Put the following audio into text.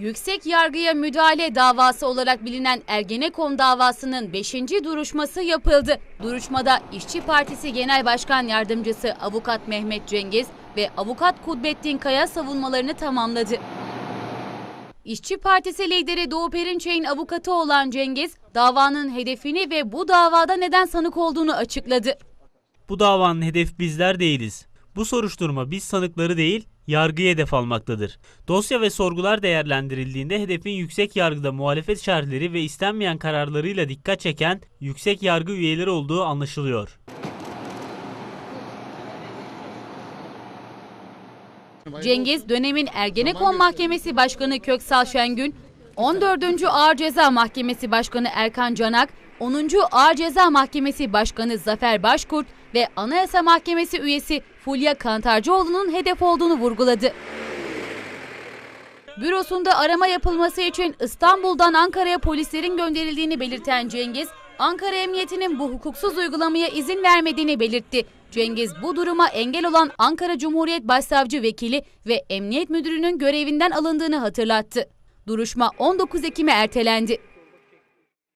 Yüksek yargıya müdahale davası olarak bilinen Ergenekon davasının 5. duruşması yapıldı. Duruşmada İşçi Partisi Genel Başkan Yardımcısı Avukat Mehmet Cengiz ve Avukat Kudbettin Kaya savunmalarını tamamladı. İşçi Partisi lideri Doğu Perinçek'in avukatı olan Cengiz, davanın hedefini ve bu davada neden sanık olduğunu açıkladı. Bu davanın hedefi bizler değiliz. Bu soruşturma biz sanıkları değil, yargıyı hedef almaktadır. Dosya ve sorgular değerlendirildiğinde hedefin yüksek yargıda muhalefet şerhleri ve istenmeyen kararlarıyla dikkat çeken yüksek yargı üyeleri olduğu anlaşılıyor. Cengiz dönemin Ergenekon Mahkemesi Başkanı Köksal Şengün, 14. Ağır Ceza Mahkemesi Başkanı Erkan Canak, 10. Ağır Ceza Mahkemesi Başkanı Zafer Başkurt ve Anayasa Mahkemesi üyesi Fulya Kantarcıoğlu'nun hedef olduğunu vurguladı. Bürosunda arama yapılması için İstanbul'dan Ankara'ya polislerin gönderildiğini belirten Cengiz, Ankara Emniyeti'nin bu hukuksuz uygulamaya izin vermediğini belirtti. Cengiz bu duruma engel olan Ankara Cumhuriyet Başsavcı Vekili ve Emniyet Müdürü'nün görevinden alındığını hatırlattı. Duruşma 19 Ekim'e ertelendi.